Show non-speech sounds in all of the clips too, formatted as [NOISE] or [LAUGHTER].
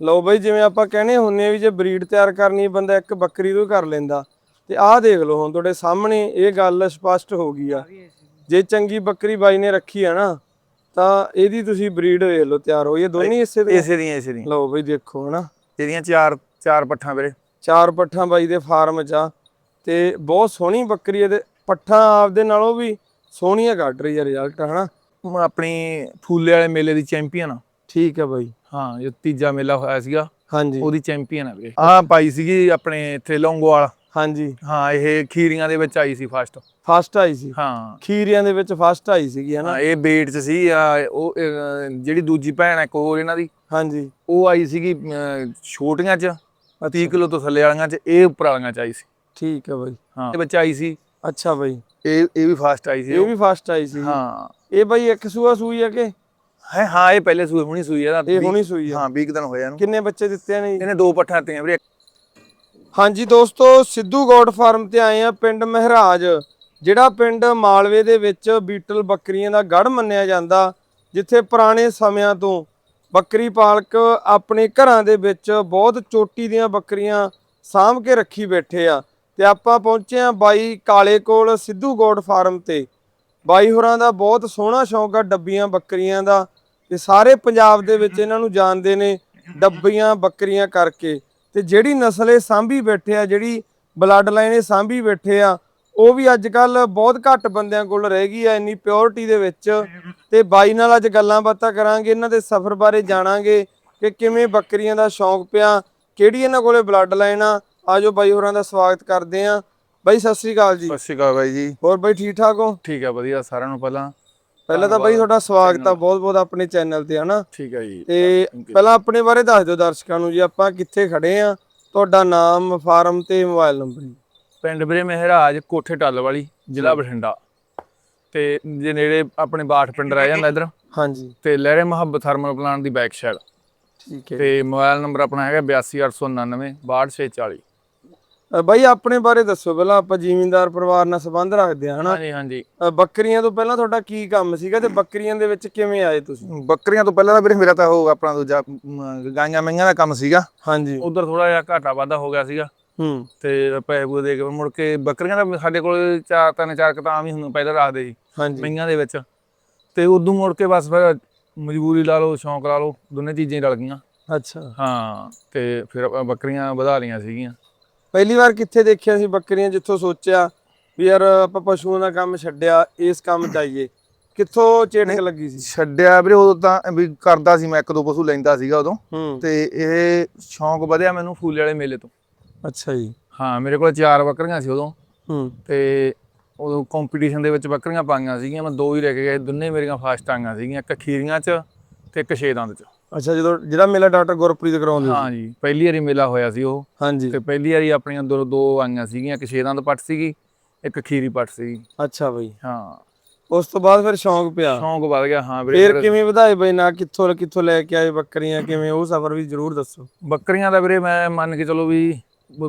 ਲਓ ਬਈ ਜਿਵੇਂ ਆਪਾਂ ਕਹਿੰਦੇ ਹੁੰਨੇ ਆ ਵੀ ਜੇ ਬਰੀਡ ਤਿਆਰ ਕਰਨੀ ਬੰਦਾ ਇੱਕ ਬੱਕਰੀ ਤੋਂ ਕਰ ਲੈਂਦਾ। ਤੇ ਆਹ ਦੇਖ ਲਓ ਹੁਣ ਤੁਹਾਡੇ ਸਾਹਮਣੇ ਇਹ ਗੱਲ ਸਪਸ਼ਟ ਹੋ ਗਈ ਆ। ਜੇ ਚੰਗੀ ਬੱਕਰੀ ਬਾਈ ਨੇ ਰੱਖੀ ਆ ਨਾ ਤਾਂ ਇਹਦੀ ਤੁਸੀਂ ਬਰੀਡ ਵੇਖ ਲਓ ਤਿਆਰ ਹੋਈ ਹੈ ਦੋਨੇ ਇਸੇ ਦੇ ਇਸੇ ਦੀਆਂ ਇਸੇ ਦੀਆਂ। ਲਓ ਬਈ ਦੇਖੋ ਹਨਾ। ਇਹਦੀਆਂ ਚਾਰ ਚਾਰ ਪੱਠਾਂ ਵੀਰੇ। ਚਾਰ ਪੱਠਾਂ ਬਾਈ ਦੇ ਫਾਰਮ 'ਚ ਆ। ਤੇ ਬਹੁਤ ਸੋਹਣੀ ਬੱਕਰੀ ਇਹਦੇ। ਪੱਠਾਂ ਆਪਦੇ ਨਾਲੋਂ ਵੀ ਸੋਹਣੀਆਂ ਕੱਢ ਰਹੀ ਆ ਰਿਜ਼ਲਟ ਹਨਾ। ਆਪਣੀ ਫੂਲੇ ਵਾਲੇ ਮੇਲੇ ਦੀ ਚੈਂਪੀਅਨ ਆ। ਠੀਕ ਹੈ ਬਾਈ। ਹਾਂ ਜੋ ਤੀਜਾ ਮੇਲਾ ਹੋਇਆ ਸੀਗਾ। ਹਾਂਜੀ। ਉਹਦੀ ਚੈਂਪੀਅਨ ਆ ਵੀਰੇ ਆਹ ਪਾਈ ਸੀਗੀ ਆਪਣੇ ਇੱਥੇ ਲੌਂਗੋਵਾਲ। ਹਾਂਜੀ। ਹਾਂ ਇਹ ਖੀਰੀਆਂ ਦੇ ਵਿੱਚ ਆਈ ਸੀ ਫਸਟ ਫਸਟ ਆਈ ਸੀ? ਹਾਂ। ਖੀਰਿਆਂ ਦੇ ਵਿੱਚ ਫਸਟ ਆਈ ਸੀਗੀ ਹਨਾ? ਹਾਂ ਇਹ ਬੇਟ ਚ ਸੀ ਆ ਉਹ ਅਹ, ਜਿਹੜੀ ਦੂਜੀ ਭੈਣ ਹੈ ਕੋਰ ਇਹਨਾਂ ਦੀ। ਹਾਂਜੀ। ਉਹ ਆਈ ਸੀਗੀ ਅਹ, ਛੋਟੀਆਂ ਚ 30 ਕਿਲੋ ਤੋਂ ਥੱਲੇ ਵਾਲੀਆਂ ਚ ਇਹ ਉੱਪਰ ਵਾਲੀਆਂ ਚ ਆਈ ਸੀ। ਠੀਕ ਹੈ ਬਾਈ। ਹਾਂ। ਇਹ ਵਿੱਚ ਆਈ ਸੀ। ਅੱਛਾ ਬਾਈ। ਇਹ ਇਹ ਵੀ ਫਾਸਟ ਆਈ ਸੀ। ਇਹ ਵੀ ਫਸਟ ਆਈ ਸੀ। ਹਾਂ। ਇਹ ਬਾਈ ਇੱਕ ਸੂਆ ਸੂਈ ਹੈ ਕਿ? ਹੈ ਹਾਂ ਇਹ ਪਹਿਲੇ ਸੂਏ ਹੁਣੀ ਸੂਈ ਹੈ ਇਹ ਹੁਣੀ ਸੂਈ ਆ। ਹਾਂ 20 ਕੁ ਦਿਨ ਹੋਇਆ ਇਹਨੂੰ। ਕਿੰਨੇ ਬੱਚੇ ਦਿੱਤੇ ਨੇ ਜੀ? ਇਹਨੇ ਦੋ ਪੱਠਾਂ ਦਿੱਤੀਆਂ ਵੀਰੇ। ਹਾਂਜੀ ਦੋਸਤੋ ਸਿੱਧੂ ਗੋਡ ਫਾਰਮ ਤੇ ਆਏ ਆ ਪਿੰਡ ਮਹਿਰਾਜ ਜਿਹੜਾ ਪਿੰਡ ਮਾਲਵੇ ਦੇ ਵਿੱਚ ਬੀਟਲ ਬੱਕਰੀਆਂ ਦਾ ਗੜ ਮੰਨਿਆ ਜਾਂਦਾ ਜਿੱਥੇ ਪੁਰਾਣੇ ਸਮਿਆਂ ਤੋਂ ਬੱਕਰੀ ਪਾਲਕ ਆਪਣੇ ਘਰਾਂ ਦੇ ਵਿੱਚ ਬਹੁਤ ਚੋਟੀ ਦੀਆਂ ਬੱਕਰੀਆਂ ਸਾਂਭ ਕੇ ਰੱਖੀ ਬੈਠੇ ਆ। ਤੇ ਆਪਾਂ ਪਹੁੰਚੇ ਆ ਬਾਈ ਕਾਲੇ ਕੋਲ ਸਿੱਧੂ ਗੋਡ ਫਾਰਮ ਤੇ। ਬਾਈ ਹੋਰਾਂ ਦਾ ਬਹੁਤ ਸੋਹਣਾ ਸ਼ੌਂਕ ਆ ਡੱਬੀਆਂ ਬੱਕਰੀਆਂ ਦਾ। ਤੇ ਸਾਰੇ ਪੰਜਾਬ ਦੇ ਵਿੱਚ ਇਹਨਾਂ ਨੂੰ ਜਾਣਦੇ ਨੇ ਡੱਬੀਆਂ ਬੱਕਰੀਆਂ ਕਰਕੇ। ਤੇ ਜਿਹੜੀ ਨਸਲ ਇਹ ਸਾਂਭੀ ਬੈਠੇ ਆ ਜਿਹੜੀ ਬਲੱਡ ਲਾਈਨ ਇਹ ਸਾਂਭੀ ਬੈਠੇ ਆ ਉਹ ਵੀ ਅੱਜ ਕੱਲ ਬਹੁਤ ਘੱਟ ਬੰਦਿਆਂ ਕੋਲ ਰਹਿ ਗਈ ਆ ਇੰਨੀ ਪਿਓਰਿਟੀ ਦੇ ਵਿੱਚ। ਤੇ ਬਾਈ ਨਾਲ ਅੱਜ ਗੱਲਾਂ ਬਾਤਾਂ ਕਰਾਂਗੇ ਇਹਨਾਂ ਦੇ ਸਫ਼ਰ ਬਾਰੇ ਜਾਣਾਂਗੇ ਕਿ ਕਿਵੇਂ ਬੱਕਰੀਆਂ ਦਾ ਸ਼ੌਂਕ ਪਿਆ ਕਿਹੜੀ ਇਹਨਾਂ ਕੋਲੇ ਬਲੱਡ ਲਾਈਨ ਆ। ਆਜੋ ਬਾਈ ਹੋਰਾਂ ਦਾ ਸਵਾਗਤ ਕਰਦੇ ਆ। ਬਾਈ ਸਤਿ ਸ੍ਰੀ ਅਕਾਲ ਜੀ। ਸਤਿ ਸ਼੍ਰੀ ਅਕਾਲ ਬਾਈ ਜੀ। ਹੋਰ ਬਾਈ ਠੀਕ ਠਾਕ ਹੋ? ਠੀਕ ਹੈ ਵਧੀਆ ਸਾਰਿਆਂ ਨੂੰ ਪਹਿਲਾਂ। ਪਹਿਲਾਂ ਤਾਂ ਬਾਈ ਤੁਹਾਡਾ ਸਵਾਗਤ ਆ ਬਹੁਤ ਬਹੁਤ ਆਪਣੇ ਚੈਨਲ ਤੇ ਹਨਾ? ਠੀਕ ਹੈ ਜੀ। ਤੇ ਪਹਿਲਾਂ ਆਪਣੇ ਬਾਰੇ ਦੱਸ ਦਿਓ ਦਰਸ਼ਕਾਂ ਨੂੰ ਜੀ ਆਪਾਂ ਕਿੱਥੇ ਖੜੇ ਆ? ਤੁਹਾਡਾ ਨਾਮ ਫਾਰਮ ਤੇ ਮੋਬਾਈਲ ਨੰਬਰ ਪਿੰਡ ਵੀਰੇ ਮਹਿਰਾਜ ਕੋਠੇ ਟੱਲ ਵਾਲੀ ਜ਼ਿਲ੍ਹਾ ਬਠਿੰਡਾ। ਤੇ ਜੇ ਨੇੜੇ ਆਪਣੇ ਬਾਠ ਪਿੰਡ ਰਹਿ ਜਾਂਦਾ ਇਧਰ। ਹਾਂਜੀ। ਤੇ ਲਹਿਰੇ ਮੁਹੱਬਤ ਥਰਮਲ ਪਲਾਂਟ ਦੀ ਬੈਕ ਸਾਈਡ ਠੀਕ ਹੈ ਤੇ ਮੋਬਾਈਲ ਨੰਬਰ ਆਪਣਾ ਹੈਗਾ 82899 62640 ਅ, ਬਾਈ ਆਪਣੇ ਬਾਰੇ ਦੱਸੋ। ਪਹਿਲਾਂ ਆਪਾਂ ਜ਼ਿਮੀਂਦਾਰ ਪਰਿਵਾਰ ਨਾਲ ਸੰਬੰਧ ਰੱਖਦੇ ਆ ਹਨਾ? ਹਾਂਜੀ ਬੱਕਰੀਆਂ ਤੋਂ ਪਹਿਲਾਂ ਤੁਹਾਡਾ ਕੀ ਕੰਮ ਸੀਗਾ ਤੇ ਬੱਕਰੀਆਂ ਦੇ ਵਿੱਚ ਕਿਵੇਂ ਆਏ ਤੁਸੀਂ? ਬੱਕਰੀਆਂ ਤੋਂ ਪਹਿਲਾਂ ਤਾਂ ਵੀਰੇ ਮੇਰਾ ਤਾਂ ਉਹ ਆਪਣਾ ਦੂਜਾ ਗਾਈਆਂ ਮਈਆਂ ਦਾ ਕੰਮ ਸੀਗਾ। ਹਾਂਜੀ। ਉਧਰ ਥੋੜਾ ਜਿਹਾ ਘਾਟਾ ਵਾਧਾ ਹੋ ਗਿਆ ਸੀਗਾ। ਹੂੰ। ਤੇ ਪੈਸੇ ਪੂਸੇ ਦੇ ਕੇ ਮੁੜ ਕੇ ਬੱਕਰੀਆਂ ਦਾ ਸਾਡੇ ਕੋਲ ਚਾਰ ਤਿੰਨ ਚਾਰ ਕਤਾਮ ਹੀ ਹੁਣ ਪਹਿਲਾਂ ਰੱਖਦੇ ਜੀ ਹਾਂਜੀ। ਮਈਆਂ ਦੇ ਵਿੱਚ। ਤੇ ਉਦੋਂ ਮੁੜ ਕੇ ਬਸ ਫਿਰ ਮਜਬੂਰੀ ਲਾ ਲਓ ਸ਼ੌਂਕ ਲਾ ਲਓ ਦੋਨੇ ਚੀਜ਼ਾਂ ਹੀ ਰਲ ਗਈਆਂ। ਅੱਛਾ। ਹਾਂ ਤੇ ਫਿਰ ਆਪਾਂ ਬੱਕਰੀਆਂ ਵਧਾ ਲਈਆਂ ਸੀਗੀਆਂ। ਪਹਿਲੀ ਵਾਰ ਕਿੱਥੇ ਦੇਖਿਆ ਸੀ ਬੱਕਰੀਆਂ ਜਿੱਥੋਂ ਸੋਚਿਆ ਵੀ ਯਾਰ ਆਪਾਂ ਪਸ਼ੂਆਂ ਦਾ ਕੰਮ ਛੱਡਿਆ ਇਸ ਕੰਮ ਚ ਆਈਏ ਕਿੱਥੋਂ ਚੇਟਕ ਲੱਗੀ ਸੀ? ਛੱਡਿਆ ਵੀਰੇ ਉਦੋਂ ਤਾਂ ਵੀ ਕਰਦਾ ਸੀ ਮੈਂ ਇੱਕ ਦੋ ਪਸ਼ੂ ਲੈਂਦਾ ਸੀਗਾ ਉਦੋਂ। ਤੇ ਇਹ ਸ਼ੌਂਕ ਵਧਿਆ ਮੈਨੂੰ ਫੂਲੇ ਵਾਲੇ ਮੇਲੇ ਤੋਂ। ਅੱਛਾ ਜੀ। ਹਾਂ ਮੇਰੇ ਕੋਲ ਚਾਰ ਬੱਕਰੀਆਂ ਸੀ ਉਦੋਂ। ਹੂੰ। ਤੇ ਉਦੋਂ ਕੰਪੀਟੀਸ਼ਨ ਦੇ ਵਿੱਚ ਬੱਕਰੀਆਂ ਪਾਈਆਂ ਸੀਗੀਆਂ ਮੈਂ ਦੋ ਹੀ ਲੈ ਕੇ ਗਿਆ ਦੋਨੇ ਮੇਰੀਆਂ ਫਾਸਟ ਆਈਆਂ ਸੀਗੀਆਂ ਇੱਕ ਖੀਰੀਆਂ 'ਚ ਤੇ ਇੱਕ ਛੇ ਦੰਦ 'ਚ। ਅੱਛਾ ਜਦੋਂ ਜਿਹੜਾ ਮੇਲਾ ਡਾਕਟਰ ਗੁਰਪ੍ਰੀਤ ਕਰਾਉਂਦੇ ਸੀ? ਹਾਂ ਜੀ ਪਹਿਲੀ ਵਾਰੀ ਮੇਲਾ ਹੋਇਆ ਸੀ ਉਹ। ਹਾਂਜੀ। ਤੇ ਪਹਿਲੀ ਵਾਰੀ ਆਪਣੀਆਂ ਦੋ ਦੋ ਆਈਆਂ ਸੀਗੀਆਂ ਇੱਕ ਦੰਦ ਪੱਟ ਸੀਗੀ ਇੱਕ ਖੀਰੀ ਪੱਟ ਸੀਗੀ। ਅੱਛਾ ਬਈ। ਹਾਂ। ਉਸ ਤੋਂ ਬਾਅਦ ਫਿਰ ਸ਼ੌਂਕ ਪਿਆ? ਸ਼ੌਂਕ ਵਧ ਗਿਆ ਹਾਂ ਵੀਰੇ ਫੇਰ ਕਿਵੇਂ ਵਧਾਏ ਬਈ? ਨਾ ਕਿੱਥੋਂ ਕਿੱਥੋਂ ਲੈ ਕੇ ਆਏ ਬੱਕਰੀਆਂ ਕਿਵੇਂ? ਉਹ ਸਫ਼ਰ ਵੀ ਜ਼ਰੂਰ ਦੱਸੋ। ਬੱਕਰੀਆਂ ਦਾ ਵੀਰੇ ਮੈਂ ਮੰਨ ਕੇ ਚਲੋ ਵੀ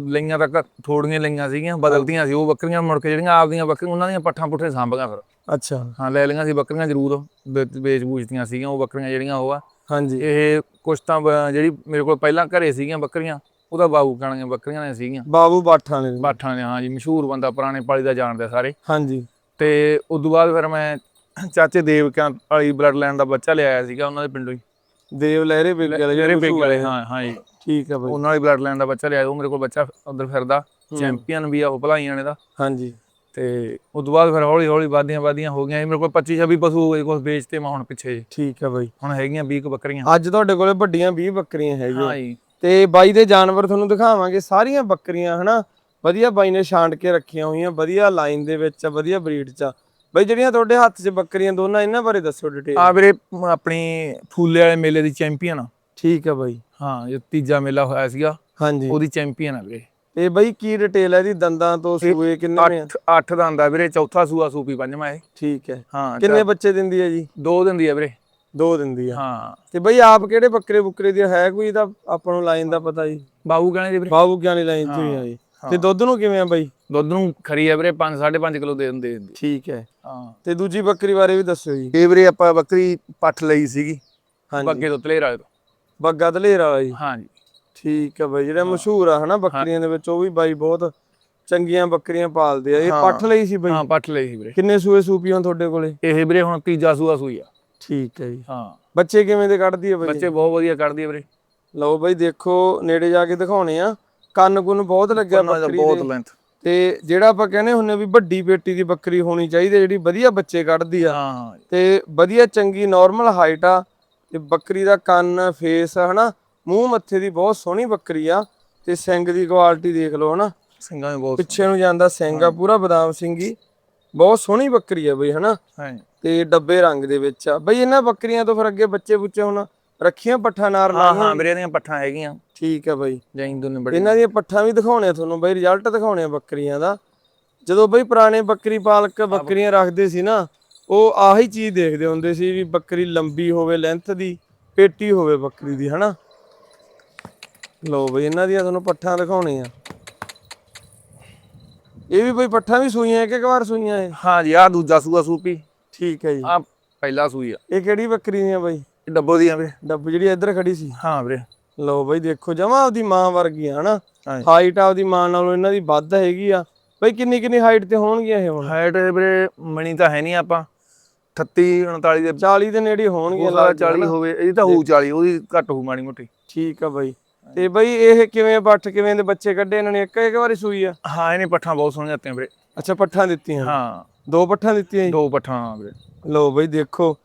ਲਈਆਂ ਤਾਂ ਘ- ਥੋੜੀਆਂ ਲਈਆਂ ਸੀਗੀਆਂ ਬਦਲਦੀਆਂ ਸੀ ਉਹ ਬੱਕਰੀਆਂ ਮੁੜ ਕੇ ਜਿਹੜੀਆਂ ਆਪਦੀਆਂ ਬੱਕਰੀਆਂ ਉਹਨਾਂ ਦੀਆਂ ਪੱਠਾਂ ਪੁੱਠੇ ਸਾਂਭੀਆਂ ਫਿਰ। ਅੱਛਾ। ਹਾਂ ਲੈ ਲਈਆਂ ਸੀ ਬੱਕਰੀਆਂ ਜ਼ਰੂਰ ਵੇ- ਵੇਚ ਬੂਝਦੀਆਂ ਸੀਗੀਆਂ ਉਹ ਬੱਕਰੀਆਂ ਜਿਹੜੀਆਂ ਉਹ ਆ ਹਾਂਜੀ। ਇਹ ਕੁਛ ਤਾਂ ਬ- ਜਿਹੜੀ ਮੇਰੇ ਕੋਲ ਪਹਿਲਾਂ ਘਰੇ ਸੀਗੀਆਂ ਬੱਕਰੀਆਂ ਉਹਦਾ ਬਾਬੂ ਕਾਣੀਆਂ ਬੱਕਰੀਆਂ ਨੇ ਸੀਗੀਆਂ। ਬਾਬੂ ਬਾਠਾਂ ਨੇ। ਬਾਠਾਂ ਦੇ ਹਾਂ ਜੀ ਮਸ਼ਹੂਰ ਬੰਦਾ ਪੁਰਾਣੇ ਪਾਲੀ ਦਾ ਜਾਣਦਾ ਸਾਰੇ। ਹਾਂਜੀ। ਤੇ ਉਸ ਤੋਂ ਬਾਅਦ ਫਿਰ ਮੈਂ ਚਾਚੇ ਦੇਵਕਿਆਂ ਵਾਲੀ ਬਲੱਡ ਲਾਈਨ ਦਾ ਬੱਚਾ ਲਿਆਇਆ ਸੀਗਾ ਉਹਨਾਂ ਦੇ ਪਿੰਡੋਂ ਹੀ। ਦੇਵ ਲਹਿਰੇ ਬੇਗੇ ਵਾਲੇ ਜਿਹੜੇ ਬੇਗ ਵਾਲੇ ਹਾਂ ਹਾਂ ਜੀ। ਠੀਕ ਹੈ ਬਈ। ਉਹਨਾਂ ਵਾਲੀ ਬਲੱਡ ਲਾਈਨ ਦਾ ਬੱਚਾ ਲਿਆਇਆ ਉਹ ਮੇਰੇ ਕੋਲ ਬੱਚਾ ਉਧਰ ਫਿਰਦਾ ਚੈਂਪੀਅਨ ਵੀ ਆ ਉਹ ਭਲਾਈਆਂ ਨੇ ਦਾ। ਹਾਂਜੀ। ਤੇ ਉਸ ਤੋਂ ਬਾਅਦ ਫਿਰ ਹੌਲੀ ਹੌਲੀ ਵਾਦੀਆਂ ਵਾਦੀਆਂ ਹੋ ਗਈਆਂ। ਮੇਰੇ ਕੋਲ 25 26 ਪਸ਼ੂ ਹੋ ਗਏ ਕੁਝ ਵੇਚਤੇ ਮੈਂ ਹੁਣ ਪਿੱਛੇ। ਠੀਕ ਹੈ ਬਈ। ਹੁਣ ਹੈਗੀਆਂ 20 ਕੁ ਬੱਕਰੀਆਂ। ਅੱਜ ਤੁਹਾਡੇ ਕੋਲੇ ਵੱਡੀਆਂ 20 ਬੱਕਰੀਆਂ ਹੈਗੀਆਂ। ਹਾਂ ਜੀ। ਤੇ ਬਾਈ ਦੇ ਜਾਨਵਰ ਤੁਹਾਨੂੰ ਦਿਖਾਵਾਂਗੇ ਸਾਰੀਆਂ ਬੱਕਰੀਆਂ ਹਨਾ? ਵਧੀਆ ਬਾਈ ਨੇ ਛਾਂਟ ਕੇ ਰੱਖੀਆਂ ਹੋਈਆਂ ਵਧੀਆ ਲਾਈਨ ਦੇ ਵਿੱਚ ਆ, ਵਧੀਆ ਬਰੀਡ ਚ ਆ। ਬਈ ਜਿਹੜੀਆਂ ਤੁਹਾਡੇ ਹੱਥ 'ਚ ਬੱਕਰੀਆਂ ਦੋਨਾਂ ਇਹਨਾਂ ਬਾਰੇ ਦੱਸੋ ਡਿਟੇਲ ਆ ਵੀਰੇ ਆਪਣੀ ਫੂਲੇ ਵਾਲੇ ਮੇਲੇ ਦੀ ਚੈਂਪੀਅਨ ਆ। ਠੀਕ ਹੈ ਬਾਈ। ਹਾਂ ਇਹ ਤੀਜਾ ਮੇਲਾ ਹੋਇਆ ਸੀਗਾ। ਹਾਂਜੀ। ਉਹਦੀ ਚੈਂਪੀਅਨ ਆ ਵੀਰੇ। ਤੇ ਬਈ ਕੀ ਡਿਟੇਲ ਹੈ ਇਹਦੀ? ਦੰਦਾਂ ਤੋਂ ਸੂਏ ਕਿੰਨੇ ਨੇ ਆ? ਅੱਠ ਅੱਠ ਦਾ ਆਂਦਾ ਵੀਰੇ ਚੌਥਾ ਸੂਆ ਸੂਪੀ ਪੰਜਵਾਂ ਇਹ। ਠੀਕ ਹੈ। ਹਾਂ ਕਿੰਨੇ ਬੱਚੇ ਦਿੰਦੀ ਹੈ ਜੀ? ਦੋ ਦਿੰਦੀ ਆ ਵੀਰੇ। ਦੋ ਦਿੰਦੀ ਆ। ਹਾਂ। ਤੇ ਬਈ ਆਪ ਕਿਹੜੇ ਬੱਕਰੇ ਬੁੱਕਰੇ ਦੀ ਹੈ ਕੋਈ ਇਹਦਾ ਆਪਾਂ ਨੂੰ ਲਾਈਨ ਦਾ ਪਤਾ ਜੀ। ਬਾਬੂ ਕਹਿੰਦੇ ਜੀ ਵੀਰੇ? ਬਾਬੂ ਗਿਆਨੀ ਲਾਈਨ ਤੋਂ ਹੀ ਆ ਜੀ। ਤੇ ਦੁੱਧ ਨੂੰ ਕਿਵੇਂ ਆ ਬਈ? ਦੁੱਧ ਨੂੰ ਖਰੀ ਆ ਵੀਰੇ 5 5.5 ਕਿਲੋ ਦੇ ਦਿੰਦੇ ਦਿੰਦੀ। ਠੀਕ ਹੈ। ਹਾਂ। ਤੇ ਦੂਜੀ ਬੱਕਰੀ ਬਾਰੇ ਵੀ ਦੱਸਿਓ ਜੀ। ਇਹ ਵੀਰੇ ਆਪਾਂ ਬੱਕਰੀ ਪੱਠ ਲਈ ਸੀਗੀ। ਹਾਂਜੀ। ਬੱਗੇ ਤੋਂ ਤਲੇਰ ਵਾਲੇ ਤੋਂ। ਬੱਗਾ ਦਲੇਰ ਵਾਲਾ ਜੀ। ਹਾਂਜੀ ਠੀਕ ਹੈ ਬਾਈ ਜਿਹੜਾ ਮਸ਼ਹੂਰ ਆ ਹਨਾ ਬੱਕਰੀਆਂ ਦੇ ਵਿੱਚ ਉਹ ਵੀ ਬਾਈ ਬਹੁਤ ਚੰਗੀਆਂ ਬੱਕਰੀਆਂ ਪਾਲਦੇ ਆ। ਇਹ। ਪੱਠ ਲਈ ਸੀ ਬਾਈ? ਹਾਂ ਪੱਠ ਲਈ ਸੀ ਵੀਰੇ। ਕਿੰਨੇ ਸੂਏ ਸੂਪੀਆਂ ਤੁਹਾਡੇ ਕੋਲੇ? ਇਹ ਵੀਰੇ ਹੁਣ ਤੀਜਾ ਸੂਆ ਸੂਈ ਆ। ਠੀਕ ਹੈ ਜੀ। ਹਾਂ। ਬੱਚੇ ਕਿਵੇਂ ਦੇ ਕੱਢਦੀ ਬਾਈ? ਬੱਚੇ ਬਹੁਤ ਵਧੀਆ ਕੱਢਦੀ ਆ ਵੀਰੇ। ਲਓ ਬਾਈ ਦੇਖੋ ਨੇੜੇ ਜਾ ਕੇ ਦਿਖਾਉਣੇ ਆ। ਕੰਨ ਕੁੰਨ ਬਹੁਤ ਲੱਗਿਆ ਦਾ ਬੱਕਰੀ ਬਹੁਤ ਲੈਂਥ ਤੇ ਜਿਹੜਾ ਆਪਾਂ ਕਹਿੰਦੇ ਹੁੰਨੇ ਵੀ ਵੱਡੀ ਪੇਟੀ ਦੀ ਬੱਕਰੀ ਹੋਣੀ ਚਾਹੀਦੀ ਜਿਹੜੀ ਵਧੀਆ ਬੱਚੇ ਕੱਢਦੀ ਆ। ਹਾਂ। ਤੇ ਵਧੀਆ ਚੰਗੀ ਨਾਰਮਲ ਹਾਈਟ ਆ। ਤੇ ਬੱਕਰੀ ਦਾ ਕੰਨ ਫੇਸ ਹਨਾ। ਮੂੰਹ ਮੱਥੇ ਦੀ ਬਹੁਤ ਸੋਹਣੀ ਬੱਕਰੀ ਆ ਤੇ ਸਿੰਗ ਦੀ ਕੁਆਲਿਟੀ ਦੇਖ ਲਓ ਹਨਾ। ਸਿੰਘਾਂ ਵੀ ਬਹੁਤ ਪਿੱਛੇ ਨੂੰ ਜਾਂਦਾ ਸਿੰਘ ਆ ਪੂਰਾ ਬਦਾਮ ਸਿੰਘੀ ਬਹੁਤ ਸੋਹਣੀ ਬੱਕਰੀ ਆ ਬਈ ਹਨਾ। ਹਾਂਜੀ ਤੇ ਡੱਬੇ ਰੰਗ ਦੇ ਵਿੱਚ ਆ। ਬਈ ਇਹਨਾਂ ਬੱਕਰੀਆਂ ਤੋਂ ਫਿਰ ਅੱਗੇ ਬੱਚੇ ਬੁੱਚੇ ਹੁਣ ਰੱਖੀਆਂ ਪੱਠਾ ਨਾਰ ਹਾਂ ਹਾਂ ਵੀਰੇ ਦੀਆਂ ਪੱਠਾਂ ਹੈਗੀਆਂ। ਠੀਕ ਆ ਬਈ। ਜੈਂ ਦੋਨੇ ਬੜੇ ਇਹਨਾਂ ਦੀਆਂ ਪੱਠਾਂ ਵੀ ਦਿਖਾਉਣੇ ਆ ਤੁਹਾਨੂੰ ਬਈ ਰਿਜ਼ਲਟ ਦਿਖਾਉਣੇ ਆ ਬੱਕਰੀਆਂ ਦਾ। ਜਦੋਂ ਬਈ ਪੁਰਾਣੇ ਬੱਕਰੀ ਪਾਲਕ ਬੱਕਰੀਆਂ ਰੱਖਦੇ ਸੀ ਨਾ ਉਹ ਆਹੀ ਚੀਜ਼ ਦੇਖਦੇ ਹੁੰਦੇ ਸੀ ਵੀ ਬੱਕਰੀ ਲੰਬੀ ਹੋਵੇ ਲੈਂਥ ਦੀ ਪੇਟੀ ਹੋਵੇ ਬੱਕਰੀ ਦੀ ਹਨਾ। ਲਓ ਬਈ ਇਹਨਾਂ ਦੀਆਂ ਤੁਹਾਨੂੰ ਪੱਠਾਂ ਦਿਖਾਉਣੇ ਆ ਇਹ ਵੀ ਬਈ ਪੱਠਾਂ ਵੀ ਸੂਈਆਂ ਇੱਕ ਇੱਕ ਵਾਰ ਸੂਈਆਂ ਇਹ। ਹਾਂ ਜੀ ਆ ਦੂਜਾ ਸੂਆ ਸੂਪੀ। ਠੀਕ ਹੈ ਜੀ। ਆ ਪਹਿਲਾ ਸੂਈ ਆ। ਇਹ ਕਿਹੜੀ ਬੱਕਰੀ ਦੀਆਂ ਬਈ? ਇਹ ਡੱਬੋ ਦੀਆਂ ਵੀਰੇ। ਡੱਬ ਜਿਹੜੀ ਇੱਧਰ ਖੜੀ ਸੀ। ਹਾਂ ਵੀਰੇ। ਲਓ ਬਈ ਦੇਖੋ ਜਮਾ ਆਪਦੀ ਮਾਂ ਵਰਗੀ ਆ ਹਨਾ ਹਾਈਟ ਆਪਦੀ ਮਾਂ ਨਾਲੋਂ ਇਹਨਾਂ ਦੀ ਵੱਧ ਹੈਗੀ ਆ। ਬਈ ਕਿੰਨੀ ਕਿੰਨੀ ਹਾਈਟ ਤੇ ਹੋਣਗੀਆਂ ਇਹ ਹੁਣ? ਹਾਈਟ ਵੀਰੇ ਮਣੀ ਤਾਂ ਹੈ ਨਹੀਂ ਆਪਾਂ। 38 39 ਦੇ 40 ਦੇ ਨੇੜੇ ਹੋਣਗੀਆਂ ਉਹ ਸਾਰਾ ਲੱਗਦੀਆਂ 40 ਹਨਾ। ਹੋਵੇ। ਇਹਦੀ ਤਾਂ ਹੋਊ 40 ਉਹਦੀ ਘੱਟ ਹੋਊ ਮਾੜੀ ਮੋਟੀ। ਠੀਕ ਆ ਬਈ। ਤੇ ਬਈ ਇਹ ਕਿਵੇਂ ਬੱਠ ਕਿਵੇਂ ਦੇ ਬੱਚੇ ਕੱਢੇ ਇਹਨਾਂ ਨੇ? ਇੱਕ ਇੱਕ ਵਾਰੀ ਸੂਈ ਆ? ਹਾਂ ਇਹਨੇ ਪੱਠਾਂ ਬਹੁਤ ਸੋਹਣੀਆਂ ਦਿੱਤੀਆਂ ਵੀਰੇ। ਅੱਛਾ ਪੱਠਾਂ ਦਿੱਤੀਆਂ? ਹਾਂ। ਦੋ ਪੱਠਾਂ ਦਿੱਤੀਆਂ ਜੀ? ਦੋ ਪੱਠਾਂ ਹਾਂ ਵੀਰੇ। ਲਓ ਬਈ ਦੇਖੋ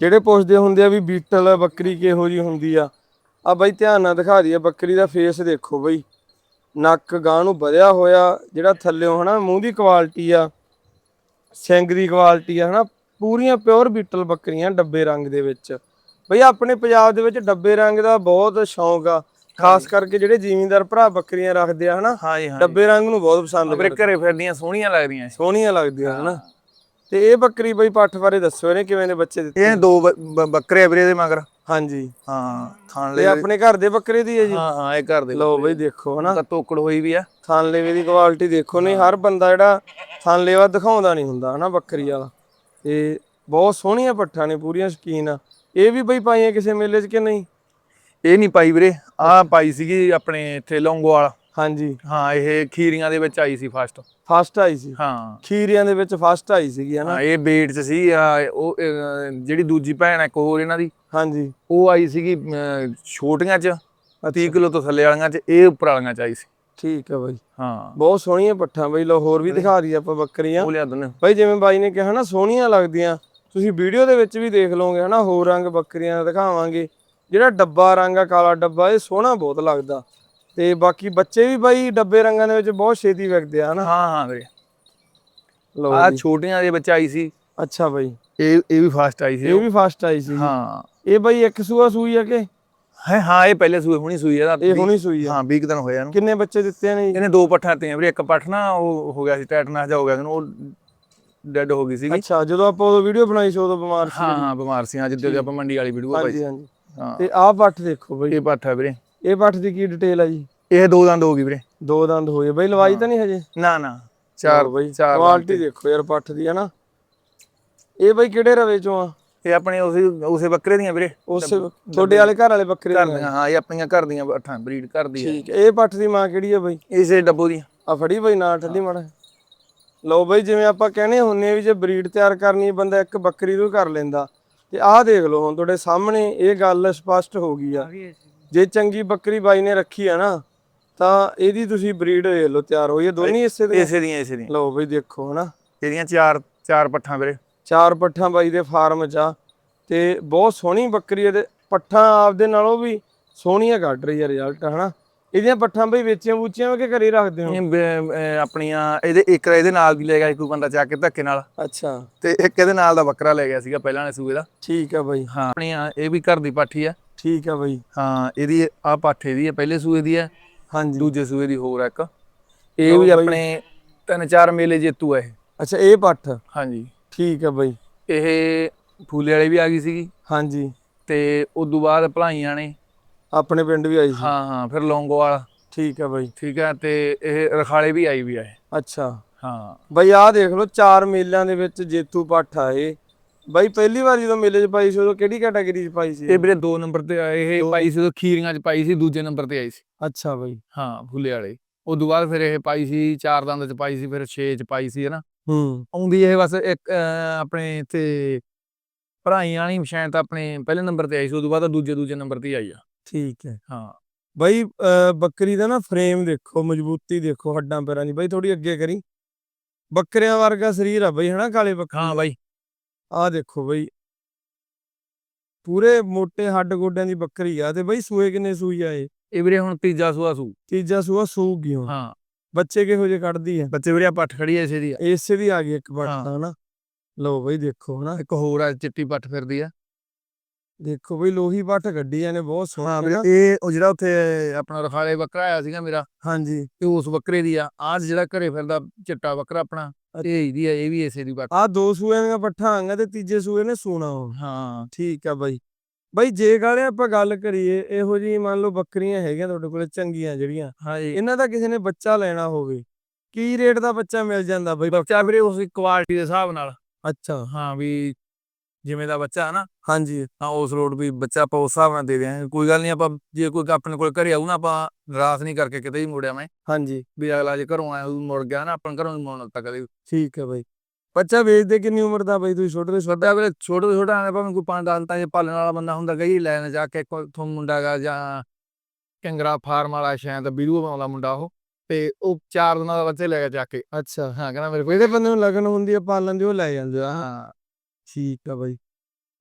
ਜਿਹੜੇ ਪੁੱਛਦੇ ਹੁੰਦੇ ਆ ਵੀ ਬੀਟਲ ਬੱਕਰੀ ਕਿਹੋ ਜੀ ਹੁੰਦੀ ਆ? ਆ ਬਈ ਧਿਆਨ ਨਾਲ ਦਿਖਾ ਦਈਏ ਬੱਕਰੀ ਦਾ ਫੇਸ ਦੇਖੋ ਬਈ। ਨੱਕ ਗਾਂ ਨੂੰ ਵਧਿਆ ਹੋਇਆ ਜਿਹੜਾ ਥੱਲਿਓਂ ਹਨਾ ਮੂੰਹ ਦੀ ਕੁਆਲਿਟੀ ਆ ਸਿੰਗ ਦੀ ਕੁਆਲਿਟੀ ਆ ਹਨਾ ਪੂਰੀਆਂ ਪਿਓਰ ਬੀਟਲ ਬੱਕਰੀਆਂ ਡੱਬੇ ਰੰਗ ਦੇ ਵਿੱਚ। ਬਈ ਆਪਣੇ ਪੰਜਾਬ ਦੇ ਵਿੱਚ ਡੱਬੇ ਰੰਗ ਦਾ ਬਹੁਤ ਸ਼ੌਂਕ ਆ। ਖਾਸ ਕਰਕੇ ਜਿਹੜੇ ਜ਼ਿਮੀਂਦਾਰ ਭਰਾ ਬੱਕਰੀਆਂ ਰੱਖਦੇ ਆ ਹਨਾ? ਹਾਂ ਡੱਬੇ ਰੰਗ ਨੂੰ ਬਹੁਤ ਪਸੰਦ ਕਰਦੇ। ਘਰੇ ਫਿਰਦੀਆਂ ਸੋਹਣੀਆਂ ਲੱਗਦੀਆਂ। ਸੋਹਣੀਆਂ ਲੱਗਦੀਆਂ ਹਨਾ? ਤੇ ਇਹ ਬੱਕਰੀ ਬਈ ਪੱਠ ਬਾਰੇ ਦੱਸੋ ਇਹਨੇ ਕਿਵੇਂ ਦੇ ਬੱਚੇ ਦਿੱਤੇ? ਇਹ ਦੋ ਬੱਕਰੇ ਆ ਵੀਰੇ ਦੇ ਮਗਰ। ਹਾਂਜੀ। ਹਾਂ ਖਾਣ ਇਹ ਆਪਣੇ ਘਰ ਦੇ ਬੱਕਰੇ ਦੀ ਹੈ ਜੀ? ਹਾਂ ਹਾਂ ਇਹ ਘਰ ਦੇ ਲਓ ਬਈ ਦੇਖੋ ਹਨਾ? ਤੋਕੜ ਹੋਈ ਵੀ ਆ। ਥਾਨਲੇਵੇ ਦੀ ਕੁਆਲਿਟੀ ਦੇਖੋ ਨਹੀਂ ਹਰ ਬੰਦਾ ਜਿਹੜਾ ਥਾਨਲੇਵਾ ਦਿਖਾਉਂਦਾ ਨਹੀਂ ਹੁੰਦਾ ਹਨਾ ਬੱਕਰੀ ਵਾਲਾ। ਤੇ ਬਹੁਤ ਸੋਹਣੀਆਂ ਪੱਠਾਂ ਨੇ ਪੂਰੀਆਂ ਸ਼ਕੀਨ ਆ। ਇਹ ਵੀ ਬਈ ਪਾਈਆਂ ਕਿਸੇ ਮੇਲੇ 'ਚ ਕਿ ਨਹੀਂ? ਇਹ ਨਹੀਂ ਪਾਈ ਵੀਰੇ ਆਹ ਪਾਈ ਸੀਗੀ ਆਪਣੇ ਇੱਥੇ ਲੌਂਗੋਵਾਲ। ਹਾਂਜੀ। ਹਾਂ ਇਹ ਖੀਰੀਆਂ ਦੇ ਵਿੱਚ ਆਈ ਸੀ ਫਸਟ ਫਸਟ ਆਈ ਸੀ। ਹਾਂ। ਖੀਰਿਆਂ ਦੇ ਵਿੱਚ ਫਸਟ ਆਈ ਸੀਗੀ ਹਨਾ ਹਾਂ ਇਹ ਬੇਟ ਚ ਸੀ ਆਹ ਉਹ ਅਹ, ਜਿਹੜੀ ਦੂਜੀ ਭੈਣ ਹੈ ਇੱਕ ਹੋਰ ਇਹਨਾਂ ਦੀ ਹਾਂਜੀ। ਉਹ ਆਈ ਸੀਗੀ ਅਹ, ਛੋਟੀਆਂ ਚ 30 ਕਿਲੋ ਤੋਂ ਥੱਲੇ ਵਾਲੀਆਂ ਚ ਇਹ ਉੱਪਰ ਵਾਲੀਆਂ ਚ ਆਈ ਸੀ। ਠੀਕ ਆ ਬਈ। ਹਾਂ। ਬਹੁਤ ਸੋਹਣੀਆਂ ਪੱਠਾਂ ਬਈ ਲੋ ਹੋਰ ਵੀ ਦਿਖਾ ਦਈਏ ਆਪਾਂ ਬੱਕਰੀਆਂ। ਉਹ ਲਿਆ ਦੋਨੇ ਬਾਈ ਜਿਵੇਂ ਬਾਈ ਨੇ ਕਿਹਾ ਨਾ ਸੋਹਣੀਆਂ ਲੱਗਦੀਆਂ। ਤੁਸੀਂ ਵੀਡੀਓ ਦੇ ਵਿੱਚ ਵੀ ਦੇਖ ਲਓਗੇ ਹਨਾ ਹੋਰ ਰੰਗ ਬੱਕਰੀਆਂ ਦਿਖਾਵਾਂਗੇ। ਜਿਹੜਾ ਡੱਬਾ ਰੰਗ ਆ ਕਾਲਾ ਡੱਬਾ ਇਹ ਸੋਹਣਾ ਬਹੁਤ ਲੱਗਦਾ। ਤੇ ਬਾਕੀ ਬੱਚੇ ਵੀ ਬਾਈ ਡੱਬੇ ਰੰਗਾਂ ਦੇ ਵਿੱਚ ਬਹੁਤ ਛੇਤੀ ਵਿਕਦੇ ਆ ਹਨਾ? ਹਾਂ ਹਾਂ ਵੀਰੇ। ਲਓ ਆ ਛੋਟੀਆਂ ਦੇ ਵਿੱਚ ਆਈ ਸੀ। ਅੱਛਾ ਬਾਈ। ਇਹ ਇਹ ਵੀ ਫਸਟ ਆਈ ਸੀ। ਇਹ ਵੀ ਫਸਟ ਆਈ ਸੀ। ਹਾਂ। ਇਹ ਬਾਈ ਇੱਕ ਸੂਆ ਸੂਈ ਆ ਕਿ? ਹੈ ਹਾਂ ਇਹ ਪਹਿਲੇ ਸੂਏ ਹੁਣੀ ਸੂਈ ਆ। ਇਹ ਹੁਣੀ ਸੂਈ ਆ। ਹਾਂ 20 ਕੁ ਦਿਨ ਹੋਇਆ ਇਹਨੂੰ। ਕਿੰਨੇ ਬੱਚੇ ਦਿੱਤੇ ਨੇ ਇਹਨੇ ਦੋ ਪੱਠਾਂ ਤੇ ਵੀਰੇ ਇੱਕ ਪੱਠ ਨਾ ਉਹ ਹੋ ਗਿਆ ਸੀ ਟੈਟਨਸ ਜਾ ਹੋ ਗਿਆ ਉਹ ਡੈਡ ਹੋ ਗਈ ਸੀਗੀ। ਅੱਛਾ ਜਦੋਂ ਆਪਾਂ ਉਹ ਵੀਡੀਓ ਬਣਾਈ ਸੀ ਉਦੋਂ ਬਿਮਾਰ ਸੀ ਹਾਂ ਹਾਂ ਬਿਮਾਰ ਸੀ। ਹਾਂ ਜਿੱਦੇ ਆਪਾਂ ਮੰਡੀ ਵਾਲੀ ਵੀਡੀਓ ਪਾਈ ਹਾਂਜੀ ਸੀ। ਹਾਂਜੀ। ਹਾਂ। ਤੇ ਆਹ ਪੱਠ ਦੇਖੋ ਬਾਈ। ਇਹ ਪੱਠ ਹੈ ਵੀਰੇ। ਇਹ ਪੱਠ ਦੀ ਕੀ ਡਿਟੇਲ ਆ ਜੀ? ਇਹ ਦੋ ਦੰਦ ਹੋ ਗਈ ਵੀਰੇ। ਦੋ ਦੰਦ ਹੋਏ ਬਾਈ ਲਵਾਈ ਤਾਂ ਨਹੀਂ ਹਜੇ? ਨਾ ਨਾ। ਚਾਰ ਬਾਈ ਚਾਰ ਕੁਆਲਿਟੀ ਦੇਖੋ ਯਾਰ ਪੱਠ ਦੀ ਹਨਾ? ਇਹ ਬਾਈ ਕਿਹੜੇ ਰਵੇ ਚੋਂ ਆ? ਇਹ ਆਪਣੇ ਉਸੇ ਉਸੇ ਬੱਕਰੇ ਦੀਆਂ ਵੀਰੇ। ਉਸੇ ਤੁਹਾਡੇ ਵਾਲੇ ਘਰ ਵਾਲੇ ਬੱਕਰੇ ਦੀਆਂ। ਹਾਂ ਇਹ ਆਪਣੀਆਂ ਘਰ ਦੀਆਂ ਪੱਠਾਂ ਬਰੀਡ ਕਰਦੀ ਹੈ ਠੀਕ ਹੈ ਇਹ ਪੱਠ ਦੀ ਮਾਂ ਕਿਹੜੀ ਆ ਬਾਈ? ਇਸੇ ਡੱਬੋ ਦੀਆਂ ਆ ਫੜੀ ਬਾਈ ਨਾ ਠੱਲੀ ਮਾੜਾ ਲਓ ਬਾਈ ਜਿਵੇਂ ਆਪਾਂ ਕਹਿੰਦੇ ਹੁੰਨੇ ਵੀ ਜੇ ਬਰੀਡ ਤਿਆਰ ਕਰਨੀ ਹੈ, ਬੰਦਾ ਇੱਕ ਬੱਕਰੀ ਤੋਂ ਹੀ ਕਰ ਲੈਂਦਾ। ਤੇ ਆਹ ਦੇਖ ਲਓ ਹੁਣ ਤੁਹਾਡੇ ਸਾਹਮਣੇ ਇਹ ਗੱਲ ਸਪਸ਼ਟ ਹੋ ਗਈ ਆ। ਜੇ। ਚੰਗੀ ਬੱਕਰੀ ਬਾਈ ਨੇ ਰੱਖੀ ਆ ਨਾ ਤਾਂ ਇਹਦੀ ਤੁਸੀਂ ਬਰੀਡ ਦੇਖ ਲਓ ਤਿਆਰ ਹੋਈ ਹੈ ਦੋਨੇ ਹਿੱਸੇ ਦੇ? ਇਸੇ ਦੀਆਂ ਇਸੇ ਦੀਆਂ। ਲਓ ਬਾਈ ਦੇਖੋ ਹਨਾ। ਇਹਦੀਆਂ ਚਾਰ ਚਾਰ ਪੱਠਾਂ ਵੀਰੇ। ਚਾਰ ਪੱਠਾਂ ਬਾਈ ਦੇ ਫਾਰਮ 'ਚ ਆ ਤੇ ਬਹੁਤ ਸੋਹਣੀ ਬੱਕਰੀ ਇਹਦੇ ਪੱਠਾਂ ਆਪਦੇ ਨਾਲੋਂ ਵੀ ਸੋਹਣੀਆਂ ਕੱਢ ਰਹੀ ਆ ਰਿਜ਼ਲਟ ਹਨਾ। ਇਹਦੀਆਂ ਪੱਠਾਂ ਬਈ ਵੇਚੀਆਂ ਵੂਚੀਆਂ ਕਿ ਘਰੇ ਰੱਖਦੇ ਹੋ? ਇਹ ਬ- ਅਹ ਆਪਣੀਆਂ ਇਹਦੇ ਇੱਕ ਇਹਦੇ ਨਾਲ ਵੀ ਲੈ ਗਿਆ ਸੀ ਕੋਈ ਬੰਦਾ ਚੱਕ ਕੇ ਧੱਕੇ ਨਾਲ। ਅੱਛਾ। ਤੇ ਇੱਕ ਇਹਦੇ ਨਾਲ ਦਾ ਬੱਕਰਾ ਲੈ ਗਿਆ ਸੀਗਾ ਪਹਿਲਾਂ ਵਾਲੇ ਸੂਏ ਦਾ। ਠੀਕ ਆ ਬਾਈ। ਹਾਂ ਆਪਣੀਆਂ ਇਹ ਵੀ ਘਰ ਦੀ ਪਾਠੀ ਆ। ਠੀਕ ਆ ਬਾਈ। ਹਾਂ ਇਹਦੀ ਆ ਪਾਠੇ ਦੀ ਹੈ ਪਹਿਲੇ ਸੂਏ ਦੀ ਹੈ ਹਾਂਜੀ। ਦੂਜੇ ਸੂਏ ਦੀ ਹੋਰ ਆ ਇੱਕ। ਇਹ ਵੀ। ਆਪਣੇ ਤਿੰਨ ਚਾਰ ਮੇਲੇ ਜੇਤੂ ਆ ਇਹ। ਅੱਛਾ ਇਹ ਪੱਠ? ਹਾਂਜੀ। ਠੀਕ ਆ ਬਾਈ। ਇਹ ਫੂਲੇ ਵਾਲੇ ਵੀ ਆ ਗਈ ਸੀਗੀ। ਹਾਂਜੀ। ਤੇ ਉਦੋਂ ਬਾਅਦ ਭਲਾਈਆਂ ਨੇ ਆਪਣੇ ਪਿੰਡ ਵੀ ਆਈ ਸੀ। ਹਾਂ ਹਾਂ ਫਿਰ ਲੌਂਗੋਵਾਲ। ਠੀਕ ਆ ਬਾਈ। ਠੀਕ ਹੈ ਤੇ ਇਹ ਰਖਾਲੇ ਵੀ ਆਈ ਵੀ ਇਹ। ਅੱਛਾ। ਹਾਂ। ਬਾਈ ਆਹ ਦੇਖ ਲਓ ਚਾਰ ਮੇਲਿਆਂ ਦੇ ਵਿੱਚ ਜੇਤੂ ਪੱਠ ਆ ਇਹ। ਬਾਈ ਪਹਿਲੀ ਵਾਰ ਜਦੋਂ ਮੇਲੇ 'ਚ ਪਾਈ ਸੀ ਉਦੋਂ ਕਿਹੜੀ ਕੈਟਾਗਰੀ 'ਚ ਪਾਈ ਸੀ ਇਹ? ਵੀਰੇ ਦੋ ਨੰਬਰ ਤੇ ਆਏ ਇਹ ਪਾਈ ਸੀ ਉਦੋਂ ਖੀਰੀਆਂ 'ਚ ਪਾਈ ਸੀ ਦੂਜੇ ਨੰਬਰ ਤੇ ਆਈ ਸੀ। ਅੱਛਾ ਬਾਈ। ਹਾਂ ਫੁੱਲੇ ਵਾਲੇ। ਉਦੋਂ ਬਾਅਦ ਫਿਰ ਇਹ ਪਾਈ ਸੀ ਚਾਰ ਦੰਦ 'ਚ ਪਾਈ ਸੀ ਫਿਰ 6 'ਚ ਪਾਈ ਸੀ ਹਨਾ। ਹੂੰ। ਆਉਂਦੀ ਇਹ ਬਸ ਇੱਕ ਆਪਣੇ ਇੱਥੇ ਭਰਾਈਆਂ ਵਾਲੀ ਸ਼ਾਇਦ ਤਾਂ ਆਪਣੇ ਪਹਿਲੇ ਨੰਬਰ ਤੇ ਆਈ ਸੀ ਉਦੋਂ ਬਾਅਦ ਦੂਜੇ ਦੂਜੇ ਨੰਬਰ ਤੇ ਹੀ ਆਈ ਆ। ਠੀਕ ਹੈ। ਹਾਂ। ਬਾਈ ਅਹ ਬੱਕਰੀ ਦਾ ਨਾ ਫਰੇਮ ਦੇਖੋ ਮਜ਼ਬੂਤੀ ਦੇਖੋ ਹੱਡਾਂ ਪੈਰਾਂ ਦੀ। ਬਾਈ ਥੋੜੀ ਅੱਗੇ ਕਰੀ। ਬੱਕਰਿਆਂ ਵਰਗਾ ਸਰੀਰ ਆ ਬਾਈ ਹਨਾ ਕਾਲੇ ਬੱਕਰੇ ਹਾਂ ਬਾਈ। ਆਹ ਦੇਖੋ ਬਾਈ। ਪੂਰੇ ਮੋٹے ਹੱਡ ਗੋਡਿਆਂ ਦੀ ਬੱਕਰੀ ਆ ਤੇ ਬਾਈ ਸੂਏ ਕਿੰਨੇ ਸੂਈ ਆ ਇਹ? ਇਹ ਵੀਰੇ ਹੁਣ ਤੀਜਾ ਸੂਆ ਸੂ। ਤੀਜਾ ਸੂਆ ਸੂਗੀ ਹੁਣ ਹਾਂ। ਬੱਚੇ ਕਿਹੋ ਜਿਹੇ ਕੱਢਦੀ ਆ? ਬੱਚੇ ਵੀਰੇ ਆ ਪੱਠ ਖੜੀ ਐ ਇਸੇ ਦੀ ਆ। ਇਸੇ ਦੀ ਆ ਗਈ ਇੱਕ। ਤਾਂ ਹਨਾ? ਲਓ ਬਾਈ ਦੇਖੋ ਹਨਾ? ਇੱਕ ਹੋਰ ਆ ਚਿੱਟੀ ਪੱਠ ਫਿਰਦੀ ਆ। ਦੇਖੋ ਬਈ ਲੋਹੀ ਪੱਟ ਗੱਡੀ ਨੇ ਬਹੁਤ ਸੋਹਣਾ ਨਾ। ਇਹ ਉਹ ਜਿਹੜਾ ਉੱਥੇ ਆਪਣਾ ਰਖਾਲੇ ਬੱਕਰਾ ਆਇਆ ਸੀਗਾ ਮੇਰਾ ਹਾਂਜੀ। ਤੇ ਉਸ ਬੱਕਰੇ ਦੀ ਆ ਆਹ ਜਿਹੜਾ ਘਰੇ ਫਿਰਦਾ ਚਿੱਟਾ ਬੱਕਰਾ ਆਪਣਾ ਇਹ ਇਹਦੀ ਆ ਇਹ ਵੀ ਇਸੇ ਦੀ ਪੱਠ ਆ ਦੋ ਸੂਏ ਦੀਆਂ ਪੱਠਾਂ ਆਂਗਾ ਤੇ ਤੀਜੇ ਸੂਏ ਨੇ ਸੋਨਾ ਉਹ। ਹਾਂ। ਠੀਕ ਆ ਬਾਈ। ਬਾਈ ਜੇ ਗਾਲੇ ਆਪਾਂ ਗੱਲ ਕਰੀਏ ਇਹੋ ਜੀ ਮੰਨ ਲਓ ਬੱਕਰੀਆਂ ਹੈਗੀਆਂ ਤੁਹਾਡੇ ਕੋਲੇ ਚੰਗੀਆਂ ਜਿਹੜੀਆਂ ਹਾਂਜੀ ਇਹਨਾਂ ਦਾ ਕਿਸੇ ਨੇ ਬੱਚਾ ਲੈਣਾ ਹੋਵੇ ਕੀ ਰੇਟ ਦਾ ਬੱਚਾ ਮਿਲ ਜਾਂਦਾ ਬਾਈ? ਬੱਚਾ ਵੀਰੇ ਉਸ ਕੁਆਲਿਟੀ ਦੇ ਹਿਸਾਬ ਨਾਲ। ਅੱਛਾ। ਹਾਂ ਵੀ ਜਿਵੇਂ ਦਾ ਬੱਚਾ ਹੈ ਨਾ ਹਾਂਜੀ। ਹਾਂ ਉਸ ਰੋਡ ਵੀ ਬੱਚਾ ਆਪਾਂ ਉਸ ਹਿਸਾਬ ਨਾਲ ਦੇ ਦਿਆਂਗੇ ਕੋਈ ਗੱਲ ਨਹੀਂ ਆਪਾਂ ਜੇ ਕੋਈ ਆਪਣੇ ਕੋਲ ਘਰੇ ਆਊ ਨਾ ਆਪਾਂ ਨਿਰਾਸ਼ ਨਹੀਂ ਕਰਕੇ ਕਿਤੇ ਹੀ ਮੁੜਿਆ ਮੈਂ ਹਾਂਜੀ। ਵੀ ਅਗਲਾ ਜੇ ਘਰੋਂ ਆਇਆ ਉਹ ਮੁੜ ਗਿਆ ਨਾ ਆਪਾਂ ਘਰੋਂ ਨਹੀਂ ਮੁੜਨ ਦਿੱਤਾ ਕਦੇ ਵੀ। ਠੀਕ ਹੈ ਬਾਈ। ਬੱਚਾ ਵੇਚਦੇ ਕਿੰਨੀ ਉਮਰ ਦਾ ਬਾਈ ਤੁਸੀਂ? ਛੋਟੇ ਤੋਂ ਛੋਟਾ? ਵੀਰੇ ਛੋਟੇ ਤੋਂ ਛੋਟਾ ਭਾਵੇਂ ਕੋਈ ਪੰਜ ਦਸ ਤਾਂ ਜੇ ਪਾਲਣ ਵਾਲਾ ਬੰਦਾ ਹੁੰਦਾ ਗਈ ਲੈਣ ਜਾ ਕੇ ਕੋਈ ਤੋਂ ਮੁੰਡਾ ਗਾ ਜਾਂ ਕੰਗਰਾ ਫਾਰਮ ਵਾਲਾ ਸ਼ਾਇਦ ਵੀਡੀਓ ਬਣਾਉਂਦਾ ਮੁੰਡਾ ਉਹ ਤੇ ਉਹ ਚਾਰ ਦਿਨਾਂ ਦਾ ਬੱਚੇ ਲੈ ਗਿਆ ਜਾ ਕੇ। ਅੱਛਾ। ਹਾਂ ਕਹਿੰਦਾ ਮੇਰੇ ਕੋਲ ਜਿਹੜੇ ਬੰਦੇ ਨੂੰ ਲਗਨ ਹੁੰਦੀ ਆ ਪਾਲਣ ਦੀ ਉਹ ਲੈ ਜਾਂਦੇ ਆ। ਹਾਂ। ਠੀਕ ਆ ਬਾਈ।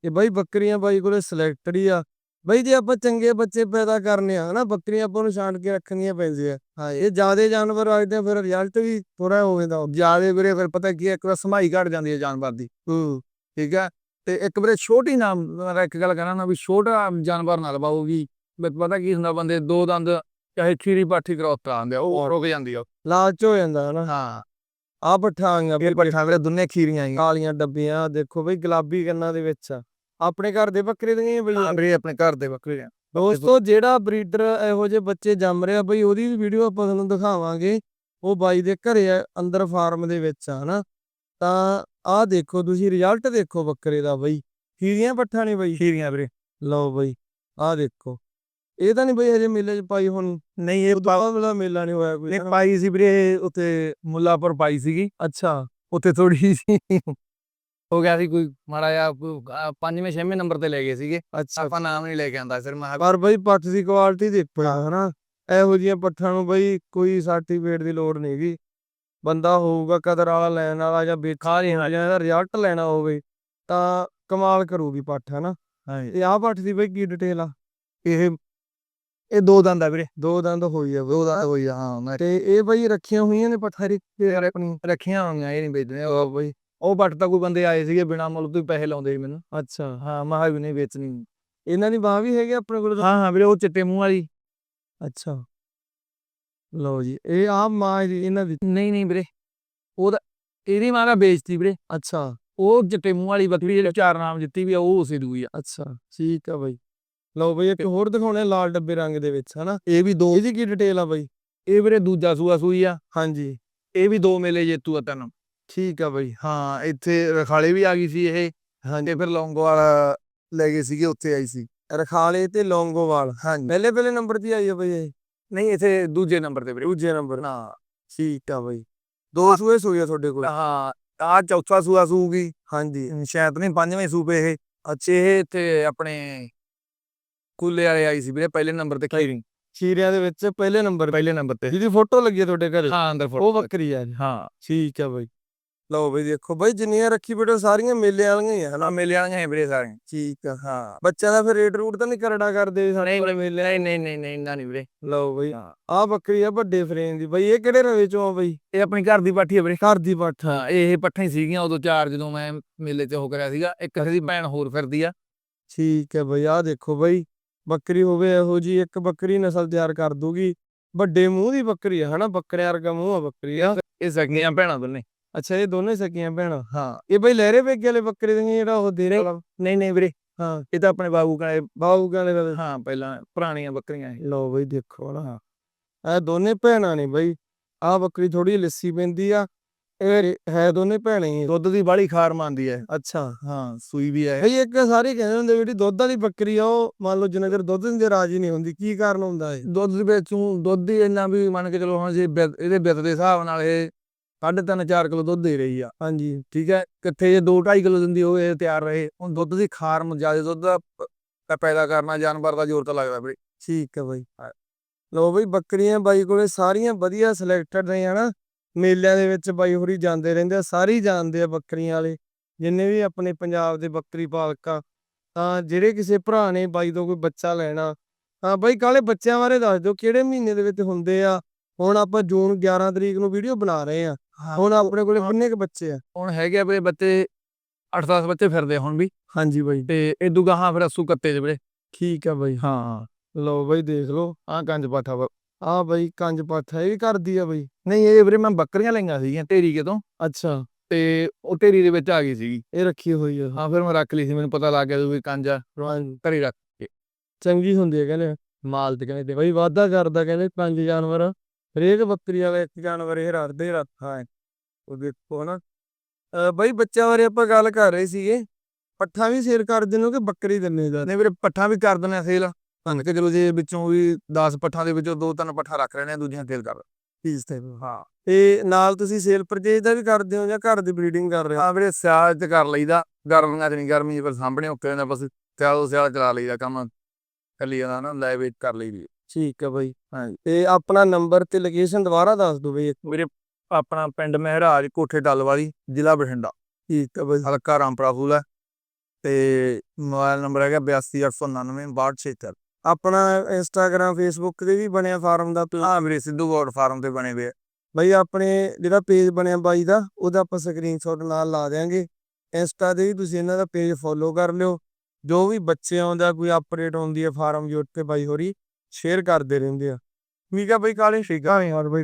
ਇਹ ਬਾਈ ਬੱਕਰੀਆਂ ਬਾਈ ਕੋਲੇ ਸਿਲੈਕਟਡ ਹੀ ਆ। ਬਾਈ ਜੇ ਆਪਾਂ ਚੰਗੇ ਬੱਚੇ ਪੈਦਾ ਕਰਨੇ ਆ ਹਨਾ ਬੱਕਰੀਆਂ ਆਪਾਂ ਨੂੰ ਛਾਂਟ ਕੇ ਰੱਖਣੀਆਂ ਪੈਂਦੀਆਂ। ਹਾਂ ਇਹ ਜਿਆਦੇ ਜਾਨਵਰ ਆਜਦੇ ਆ, ਫਿਰ ਰਿਜ਼ਲਟ ਵੀ ਥੋੜਾ ਹੋ ਜਾਂਦਾ ਜਿਆਦੇ ਵੀਰੇ ਫਿਰ ਪਤਾ ਕੀ ਇੱਕ ਵਾਰ ਸਮਾਈ ਘਟ ਜਾਂਦੀ ਹੈ ਜਾਨਵਰ ਦੀ। ਹੂੰ ਠੀਕ ਹੈ ਤੇ ਇੱਕ ਵੀਰੇ ਛੋਟੀ ਨਾ ਮੈਂ ਇੱਕ ਗੱਲ ਕਹਿਣਾ ਨਾ ਵੀ ਛੋਟਾ ਜਾਨਵਰ ਨਾ ਲਵਾਓ ਵੀ ਵੀ ਪਤਾ ਕੀ ਹੁੰਦਾ ਬੰਦੇ ਦੋ ਦੰਦ ਚਾਹੇ ਖੀਰੀ ਪਾਠੀ ਕਰੋਤਾ ਆਂਦੇ ਆ, ਉਹ ਰੁਕ ਜਾਂਦੀ ਆ। ਲਾਲਚ ਹੋ ਜਾਂਦਾ ਹਨਾ। ਹਾਂ ਆ ਪੱਠਾ ਆਂਗਾ ਫਿਰ ਪੱਠਾ ਵੀਰੇ ਦੁੰਨੇ ਖੀਰੀਆਂ ਆਈਆਂ ਕਾਲੀਆਂ ਡੱਬੀਆਂ ਦੇਖੋ ਬਈ ਗੁਲਾਬੀ ਕੰਨਾਂ ਦੇ ਵਿੱਚ ਆ। ਆਪਣੇ ਘਰ ਦੇ ਬੱਕਰੇ ਦੀਆਂ ਬਈ ਵੀਰੇ ਆਪਣੇ ਘਰ ਦੇ ਬੱਕਰੇ ਆ। ਦੋਸਤੋ ਜਿਹੜਾ ਬਰੀਡਰ ਇਹੋ ਜਿਹੇ ਬੱਚੇ ਜੰਮ ਰਿਹਾ ਬਈ ਉਹਦੀ ਵੀ ਵੀਡੀਓ ਆਪਾਂ ਤੁਹਾਨੂੰ ਦਿਖਾਵਾਂਗੇ। ਉਹ ਬਾਈ ਦੇ ਘਰੇ ਆ ਅੰਦਰ ਫਾਰਮ ਦੇ ਵਿੱਚ ਆ ਹਨਾ। ਤਾਂ ਆਹ ਦੇਖੋ ਤੁਸੀਂ ਰਿਜ਼ਲਟ ਦੇਖੋ ਬੱਕਰੇ ਦਾ ਬਈ। ਖੀਰੀਆਂ ਪੱਠਾ ਨੇ ਬਈ। ਖੀਰੀਆਂ ਵੀਰੇ। ਲਓ ਬਈ ਆਹ ਦੇਖੋ। ਇਹ ਤਾਂ ਨਹੀਂ ਬਈ ਹਜੇ ਮੇਲੇ 'ਚ ਪਾਈ ਹੁਣ। ਨਹੀਂ ਇਹ ਬਾਅਦ ਵਾਲਾ ਮੇਲਾ ਨਹੀਂ ਹੋਇਆ ਕੋਈ ਨੇ? ਪਾਈ ਸੀ ਵੀਰੇ ਉੱਥੇ ਮੁੱਲਾਪੁਰ ਪਾਈ ਸੀਗੀ। ਅੱਛਾ। ਉੱਥੇ ਥੋੜੀ ਸੀ [LAUGHS] ਹੋ ਗਿਆ ਸੀ ਕੋਈ ਮਾੜਾ ਜਿਹਾ ਕੋਈ, ਅਹ, ਪੰਜਵੇਂ ਛੇਵੇਂ ਨੰਬਰ ਤੇ ਲੈ ਗਏ ਸੀਗੇ। ਅੱਛਾ। ਆਪਾਂ ਨਾਮ ਨਹੀਂ ਲੈ ਕੇ ਆਂਦਾ ਫਿਰ ਮੈਂ ਕਿਹਾ ਪਰ ਬਈ ਪੱਠ ਦੀ ਕੁਆਲਿਟੀ ਦੇਖੋ ਹਨਾ। ਇਹੋ ਜਿਹੀਆਂ ਪੱਠਾਂ ਨੂੰ ਬਈ ਕੋਈ ਸਰਟੀਫਿਕੇਟ ਦੀ ਲੋੜ ਨਹੀਂਗੀ ਬੰਦਾ ਹੋਊਗਾ ਕਦਰ ਵਾਲਾ ਲੈਣ ਵਾਲਾ ਜਾਂ ਵੇਚਣ ਜਾਂ ਇਹਦਾ ਰਿਜ਼ਲਟ ਲੈਣਾ ਹੋਵੇ ਤਾਂ ਕਮਾਲ ਕਰੂਗੀ ਪੱਠ ਹਨਾ। ਹਾਂਜੀ। ਤੇ ਆਹ ਪੱਠ ਦੀ ਬਈ ਕੀ ਡਿਟੇਲ ਆ? ਇਹ ਇਹ ਦੋ ਦੰਦ ਆ ਵੀਰੇ ਦੋ ਦੰਦ ਹੋਈ ਆ ਦੋ ਦੰਦ ਹੋਈ ਆ, ਹਾਂ ਮੈਂ ਤੇ ਇਹ ਬਈ ਰੱਖੀਆਂ ਹੋਈਆਂ ਨੇ ਪੱਠਾਂ ਰੀ ਆਪਣੀ ਰੱਖੀਆਂ ਹੋਈਆਂ ਇਹ ਨਹੀਂ ਵੇਚਦੇ ਉਹ ਬਈ ਉਹ ਬੱਟ ਤਾਂ ਕੋਈ ਬੰਦੇ ਆਏ ਸੀਗੇ ਬਿਨਾ ਮੁੱਲ ਤੋਂ ਹੀ ਪੈਸੇ ਲਾਉਂਦੇ ਸੀ ਮੈਨੂੰ। ਅੱਛਾ। ਹਾਂ ਮੈਂ ਕਿਹਾ ਵੀ ਨਹੀਂ ਵੇਚਣੀ। ਇਹਨਾਂ ਦੀ ਬਾਹ ਵੀ ਹੈਗੀ ਆਪਣੇ ਕੋਲ? ਹਾਂ ਹਾਂ ਵੀਰੇ ਉਹ ਚਿੱਟੇ ਮੂੰਹ ਵਾਲੀ। ਅੱਛਾ। ਲਓ ਜੀ ਇਹ ਆ ਮਾਂ ਦੀ ਇਹਨਾਂ ਦੀ। ਨਹੀਂ ਨਹੀਂ ਵੀਰੇ ਉਹਦਾ ਇਹਦੀ ਮਾਂ ਦਾ ਵੇਚਤੀ ਵੀਰੇ। ਅੱਛਾ। ਉਹ ਚਿੱਟੇ ਮੂੰਹ ਵਾਲੀ ਬੱਕਰੀ ਜਿਹੜੇ ਚਾਰ ਨਾਮ ਜਿੱਤੀ ਵੀ ਆ ਉਹ ਉਸੇ ਦੂਈ ਆ। ਅੱਛਾ ਠੀਕ ਆ ਬਈ। ਲਓ ਬਈ ਇੱਕ ਹੋਰ ਦਿਖਾਉਣੇ ਲਾਲ ਡੱਬੇ ਰੰਗ ਦੇ ਵਿੱਚ ਹਨਾ? ਇਹ ਵੀ ਦੋ ਇਹਦੀ ਕੀ ਡਿਟੇਲ ਆ ਬਈ? ਇਹ ਵੀਰੇ ਦੂਜਾ ਸੂਆ ਸੂਈ ਆ। ਹਾਂਜੀ। ਇਹ ਵੀ ਦੋ ਮੇਲੇ ਜੇਤੂ ਆ ਤੈਨੂੰ। ਠੀਕ ਆ ਬਈ। ਹਾਂ ਇੱਥੇ ਰਖਾਲੇ ਵੀ ਆ ਗਈ ਸੀ ਇਹ। ਹਾਂਜੀ। ਤੇ ਫਿਰ ਲੌਂਗੋਵਾਲ ਲੈ ਗਏ ਸੀਗੇ ਉੱਥੇ ਆਈ ਸੀ। ਰਖਾਲੇ ਤੇ ਲੌਂਗੋਵਾਲ। ਹਾਂਜੀ। ਪਹਿਲੇ ਪਹਿਲੇ ਨੰਬਰ ਤੇ ਆਈ ਆ ਬਈ ਇਹ? ਨਹੀਂ ਇੱਥੇ ਦੂਜੇ ਨੰਬਰ ਤੇ ਵੀਰੇ ਦੂਜੇ ਨੰਬਰ। ਨਾ ਠੀਕ ਆ ਬਈ। ਦੋ ਸੂਏ ਸੂਏ ਆ ਤੁਹਾਡੇ ਕੋਲ? ਹਾਂ ਆ ਚੌਥਾ ਸੂਆ ਸੂਗੀ ਹਾਂਜੀ। ਸ਼ਾਇਦ ਨਹੀਂ ਪੰਜਵੇਂ ਸੂਪੇ ਇਹ। ਅੱਛੇ ਇਹ ਤੇ ਆਪਣੇ ਕੁੱਲੇ ਵਾਲੇ ਆਈ ਸੀ ਵੀਰੇ ਪਹਿਲੇ ਨੰਬਰ ਤੇ ਖੀਰੀ ਖੀਰਿਆਂ ਦੇ ਵਿੱਚ ਪਹਿਲੇ ਨੰਬਰ ਪਹਿਲੇ ਨੰਬਰ ਤੇ। ਜਿਹਦੀ ਫੋਟੋ ਲੱਗੀ ਆ ਤੁਹਾਡੇ ਘਰੇ। ਹਾਂ ਅੰਦਰ ਉਹ ਫੋਟੋ ਬੱਕਰੀ ਆ ਜੀ। ਹਾਂ। ਠੀਕ ਆ ਬਈ। ਲਓ ਬਈ ਦੇਖੋ ਬਈ ਜਿੰਨੀਆਂ ਰੱਖੀ ਬੇਟੋ ਸਾਰੀਆਂ ਮੇਲੇ ਵਾਲੀਆਂ ਹੀ ਆ ਹਨਾ? ਮੇਲੇ ਵਾਲੀਆਂ ਹੈ ਵੀਰੇ ਸਾਰੀਆਂ। ਠੀਕ ਆ ਹਾਂ। ਬੱਚਿਆਂ ਦਾ ਫਿਰ ਰੇਟ ਰੂਟ ਤਾਂ ਨਹੀਂ ਕਰੜਾ ਕਰਦੇ ਸਾਡੇ ਕੋਲ ਮੇਲੇ। ਨਹੀਂ ਨਹੀਂ ਨਹੀਂ ਨਹੀਂ ਇੰਨਾ ਨਹੀਂ ਵੀਰੇ। ਲਓ ਬਈ ਹਾਂ। ਆਹ ਬੱਕਰੀ ਆ ਵੱਡੇ ਫਰੇਮ ਦੀ। ਬਈ ਇਹ ਕਿਹੜੇ ਰਵੇ ਚੋਂ ਆ ਬਈ? ਇਹ ਆਪਣੀ ਘਰ ਦੀ ਪਾਠੀ ਹੈ ਵੀਰੇ। ਘਰ ਦੀ ਪੱਠ। ਹਾਂ ਇਹ ਪੱਠਾਂ ਹੀ ਸੀਗੀਆਂ ਉਦੋਂ ਚਾਰ ਜਦੋਂ ਮੈਂ ਮੇਲੇ ਤੇ ਉਹ ਕਰਿਆ ਸੀਗਾ। ਇੱਕ ਇਹਦੀ ਭੈਣ ਹੋਰ ਫਿਰਦੀ ਆ। ਠੀਕ ਹੈ ਬਈ ਆਹ ਦੇਖੋ ਬਈ। ਬੱਕਰੀ ਹੋਵੇ ਇਹੋ ਜੀ ਇੱਕ ਬੱਕਰੀ ਨਸਲ ਤਿਆਰ ਕਰ ਦੂਗੀ ਵੱਡੇ ਮੂੰਹ ਦੀ ਬੱਕਰੀ ਆ ਹਨਾ? ਬੱਕਰਿਆਂ ਵਰਗਾ ਮੂੰਹ ਆ ਬੱਕਰੀ। ਆ ਇਹ ਸਕੀਆਂ ਭੈਣਾਂ ਦੋਨੇ। ਅੱਛਾ ਇਹ ਦੋਨੇ ਸਕੀਆਂ ਭੈਣਾਂ? ਹਾਂ। ਇਹ ਬਈ ਲਹਿਰੇ ਵੇਗੇ ਵਾਲੇ ਬੱਕਰੇ ਦੇ ਜਿਹੜਾ ਉਹ ਦੇ ਨਹੀਂ। ਰਿਹਾ ਨਹੀਂ ਨਹੀਂ ਵੀਰੇ। ਹਾਂ। ਇਹ ਤਾਂ ਆਪਣੇ ਬਾਬੂ ਕਾਲੇ ਬਾਹੂ ਕਹਿੰਦੇ ਦਾ। ਹਾਂ ਪਹਿਲਾਂ ਪੁਰਾਣੀਆਂ ਬੱਕਰੀਆਂ ਇਹ। ਲਓ ਬਈ ਦੇਖੋ ਨਾ। ਇਹ ਦੋਨੇ ਭੈਣਾਂ ਨੇ ਬਈ। ਆਹ ਬੱਕਰੀ ਥੋੜੀ ਲੱਸੀ ਪੈਂਦੀ ਆ। ਇਹ ਹੈ ਦੋਨੇ ਭੈਣੇ ਹੀ। ਦੁੱਧ ਦੀ ਬਾੜੀ ਖਾਰ ਮੰਨਦੀ ਹੈ ਅੱਛਾ। ਹਾਂ ਸੂਈ ਵੀ ਹੈ ਬਈ ਇੱਕ ਸਾਰੇ ਕਹਿੰਦੇ ਹੁੰਦੇ ਜਿਹੜੀ ਦੁੱਧ ਵਾਲੀ ਬੱਕਰੀ ਆ ਉਹ ਮੰਨ ਲਓ ਜਿੰਨਾ ਚਿਰ ਦੁੱਧ ਦਿੰਦੇ ਰਾਜੀ ਨਹੀਂ ਹੁੰਦੀ ਕੀ ਕਾਰਨ ਹੁੰਦਾ ਹੈ ਦੁੱਧ ਦੇ ਵਿੱਚੋਂ ਦੁੱਧ ਹੀ ਇੰਨਾ ਵੀ ਮੰਨ ਕੇ ਚਲੋ ਹੁਣ ਜੇ ਇਹਦੇ ਬਿੱਤ ਦੇ ਹਿਸਾਬ ਨਾਲ ਇਹ ਸਾਢੇ ਤਿੰਨ 4 ਕਿਲੋ ਦੁੱਧ ਦੇ ਰਹੀ ਆ। ਹਾਂਜੀ। ਠੀਕ ਹੈ ਕਿੱਥੇ ਜੇ 2 2.5 ਕਿਲੋ ਦਿੰਦੀ ਹੋਵੇ ਇਹ ਤਿਆਰ ਰਹੇ। ਹੁਣ ਦੁੱਧ ਦੀ ਖਾਰ ਜ਼ਿਆਦਾ ਦੁੱਧ ਦਾ ਪ- ਪੈਦਾ ਕਰਨਾ ਜਾਨਵਰ ਦਾ ਜ਼ੋਰ ਤਾਂ ਲੱਗਦਾ ਵੀਰੇ ਠੀਕ ਹੈ ਬਾਈ। ਲੋ ਬਈ ਬੱਕਰੀਆਂ ਬਾਈ ਕੋਲੇ ਸਾਰੀਆਂ ਵਧੀਆ ਸਿਲੈਕਟਡ ਨੇ ਹਨਾ। ਮੇਲਿਆਂ ਦੇ ਵਿੱਚ ਬਾਈ ਹੋਰੀ ਜਾਂਦੇ ਰਹਿੰਦੇ ਆ ਸਾਰੇ ਹੀ ਜਾਣਦੇ ਆ ਬੱਕਰੀਆਂ ਵਾਲੇ ਜਿੰਨੇ ਵੀ ਆਪਣੇ ਪੰਜਾਬ ਦੇ ਬੱਕਰੀ ਪਾਲਕ ਆ ਤਾਂ ਜਿਹੜੇ ਕਿਸੇ ਭਰਾ ਨੇ ਬਾਈ ਤੋਂ ਕੋਈ ਬੱਚਾ ਲੈਣਾ ਤਾਂ ਬਾਈ ਕਾਲੇ ਬੱਚਿਆਂ ਬਾਰੇ ਦੱਸ ਦਿਓ ਕਿਹੜੇ ਮਹੀਨੇ ਦੇ ਵਿੱਚ ਹੁੰਦੇ ਆ? ਹੁਣ ਆਪਾਂ ਜੂਨ 11 ਤਰੀਕ ਨੂੰ ਵੀਡੀਓ ਬਣਾ ਰਹੇ ਆ ਹੁਣ ਆਪਣੇ ਕੋਲੇ ਕਿੰਨੇ ਕੁ ਬੱਚੇ ਆ? ਹੁਣ ਹੈਗੇ ਆ ਵੀਰੇ ਬੱਚੇ 8-10 ਬੱਚੇ ਫਿਰਦੇ ਆ ਹੁਣ ਵੀ। ਹਾਂਜੀ ਬਾਈ। ਤੇ ਇਦੂ ਗਾਹਾਂ ਫਿਰ ਅਸੂ ਕੱਤੇ ਦੇ ਵੀਰੇ। ਠੀਕ ਆ ਬਾਈ। ਹਾਂ। ਲਓ ਬਾਈ ਦੇਖ ਲਓ ਆਹ ਕੰਜ ਪਾਠਾ ਆ ਬਾਈ ਕੰਜ ਪਾਠਾ ਇਹ ਵੀ ਕਰਦੀ ਆ ਬਾਈ। ਨਹੀਂ ਇਹ ਵੀਰੇ ਮੈਂ ਬੱਕਰੀਆਂ ਲਈਆਂ ਸੀਗੀਆਂ ਢੇਰੀ ਕਿਤੋਂ। ਅੱਛਾ। ਤੇ ਉਹ ਢੇਰੀ ਦੇ ਵਿੱਚ ਆ ਗਈ ਸੀਗੀ। ਇਹ ਰੱਖੀ ਹੋਈ ਆ। ਹਾਂ ਫਿਰ ਮੈਂ ਰੱਖ ਲਈ ਸੀ ਮੈਨੂੰ ਪਤਾ ਲੱਗ ਗਿਆ ਵੀ ਕੰਜ ਆ ਘਰੇ ਰੱਖ ਚੰਗੀ ਹੁੰਦੀ ਹੈ ਕਹਿੰਦੇ। ਮਾਲ ਤੇ ਕਹਿੰਦੇ ਬਈ ਵਾਧਾ ਕਰਦਾ ਕਹਿੰਦੇ ਪੰਜ ਜਾਨਵਰ। ਹਰੇਕ ਬੱਕਰੀ ਵਾਲਾ ਇੱਕ ਜਾਨਵਰ ਇਹ ਰੱਖਦੇ ਰੱਖਾ ਹੈ। ਉਹ ਦੇਖੋ ਨਾ ਬਈ ਬੱਚਿਆਂ ਬਾਰੇ ਆਪਾਂ ਗੱਲ ਕਰ ਰਹੇ ਸੀਗੇ। ਪੱਠਾ ਵੀ ਸੇਲ ਕਰ ਦਿੰਦੇ ਹੋ ਕਿ ਬੱਕਰੀ ਦਿੰਨੇ ਦਾ ਨਹੀਂ ਵੀਰੇ ਪੱਠਾ ਵੀ ਕਰ ਦਿੰਦੇ ਆ ਸੇਲ ਮੰਨ ਕੇ ਚਲੋ ਜੇ ਵਿੱਚੋਂ ਵੀ 10 ਪੱਠਾਂ ਦੇ ਵਿੱਚੋਂ ਦੋ ਤਿੰਨ ਪੱਠਾ ਰੱਖ ਲੈਣੇ ਦੂਜੀਆਂ ਸੇਲ ਕਰ। ਪੀਸ ਤੇ ਹਾਂ। ਤੇ ਨਾਲ ਤੁਸੀਂ ਸੇਲ ਪਰਚੇਜ ਦਾ ਵੀ ਕਰਦੇ ਹੋ ਜਾਂ ਘਰ ਦੀ ਬਰੀਡਿੰਗ ਕਰ ਰਹੇ ਹੋ? ਹਾਂ ਵੀਰੇ ਸਿਆਲ ਚ ਕਰ ਲਈਦਾ। ਗਰਮੀਆਂ ਚ ਨਹੀਂ ਗਰਮੀ ਫਿਰ ਸਾਹਮਣੇ ਔਕੇ ਹੁੰਦਾ ਬਸ ਸਿਆਲ ਸਿਆਲ ਚਲਾ ਲਈਦਾ ਕੰਮ। ਚੱਲੀ ਜਾਂਦਾ ਨਾ ਲੈ ਵੇਚ ਕਰ ਲਈਦੀ ਠੀਕ ਹੈ ਬਈ। ਹਾਂਜੀ। ਤੇ ਆਪਣਾ ਨੰਬਰ ਤੇ ਲੋਕੇਸ਼ਨ ਦੁਬਾਰਾ ਦੱਸ ਦਿਓ ਬਈ ਵੀਰੇ ਆਪਣਾ ਪਿੰਡ ਮਹਿਰਾਜ ਕੋਠੇ ਡੱਲ ਵਾਲੀ ਜ਼ਿਲ੍ਹਾ ਬਠਿੰਡਾ। ਠੀਕ ਹੈ ਬਈ। ਹਲਕਾ ਰਾਮਪੁਰਾ ਫੂਲ ਹੈ। ਤੇ ਮੋਬਾਈਲ ਨੰਬਰ ਹੈਗਾ 82899626 ਆਪਣਾ ਇੰਸਟਾਗ੍ਰam ਫੇਸਬੁੱਕ ਤੇ ਵੀ ਬਣਿਆ ਫਾਰਮ ਦਾ ਹਾਂ ਵੀਰੇ ਸਿੱਧੂ ਗੋਡ ਫਾਰਮ ਤੇ ਬਣੇ ਹੋਏ। ਬਈ ਆਪਣੇ ਜਿਹੜਾ ਪੇਜ ਬਣਿਆ ਬਾਈ ਦਾ ਉਹਦਾ ਆਪਾਂ ਸਕਰੀਨਸ਼ਾਟ ਨਾਲ ਲਾ ਦਿਆਂਗੇ। ਇੰਸਟਾ ਤੇ ਵੀ ਤੁਸੀਂ ਇਹਨਾਂ ਦਾ ਪੇਜ ਫੋਲੋ ਕਰ ਲਿਓ। ਜੋ ਵੀ ਬੱਚੇ ਆਉਂਦਾ ਕੋਈ ਅਪਡੇਟ ਆਉਂਦੀ ਹੈ ਫਾਰਮ ਯੂਟ ਤੇ ਬਾਈ ਹੋਰੀ ਸ਼ੇਅਰ ਕਰਦੇ ਰਹਿੰਦੇ ਆ। ਠੀਕ ਆ ਬਈ ਕਾਲੇ? ਠੀਕ ਆ। ਹੋਰ ਬਈ।